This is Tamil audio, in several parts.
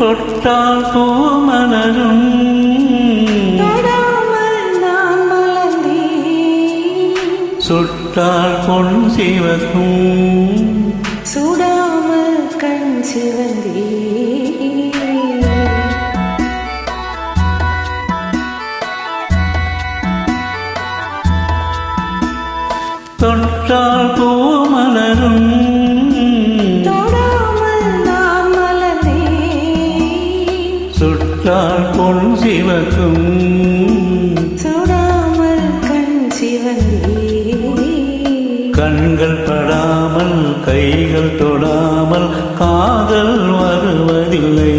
தொட்டால் பூமலரும் சுட்டால் பொன் சிவக்கும். சுடாமல் கண் சிவந்தேன். தொட்டால் பூமலரும் சுட்டால் பொன் சிவக்கும். சுடாமல் கண் கண்கள் படாமல் கைகள் தொடாமல் காதல் வருவதில்லை.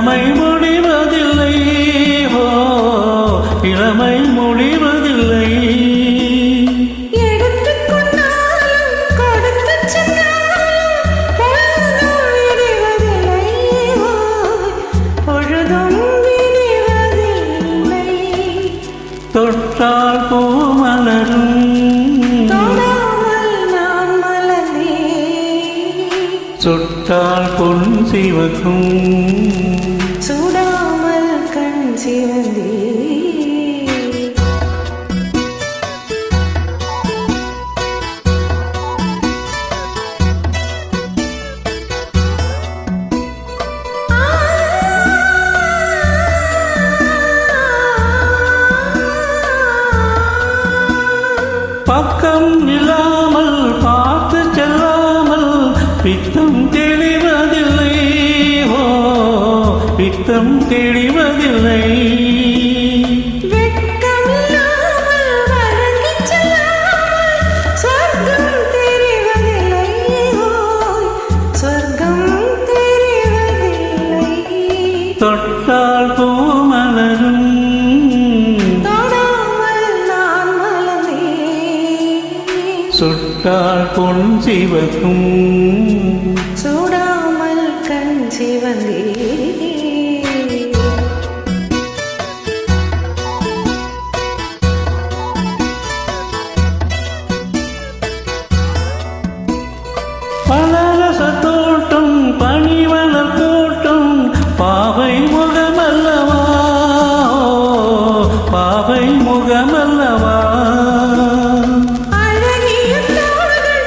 இளமை முடிவதில்லை. ஓ இளமை முடிவதில்லை. தொட்டால் மலர்ந்தேன். சுட்டால் பொன் சிவக்கும். கண் சிவந்தேன் பக்கம் இல்லாமல் பார்த்து செல்லாமல் பித்தம் தேடி சொர்க்கம் தெளிவதில்லை. தொட்டால் பூமலரும் தொடாமல் சுட்டால் பொன் சிவக்கும். சூடாமல் கண் சிவந்தே. பலரச தோட்டம் பனிவளர் தோட்டம் பாவை முகமல்லவா? பாவை முகமல்லவா? அழகிய தோள்கள்,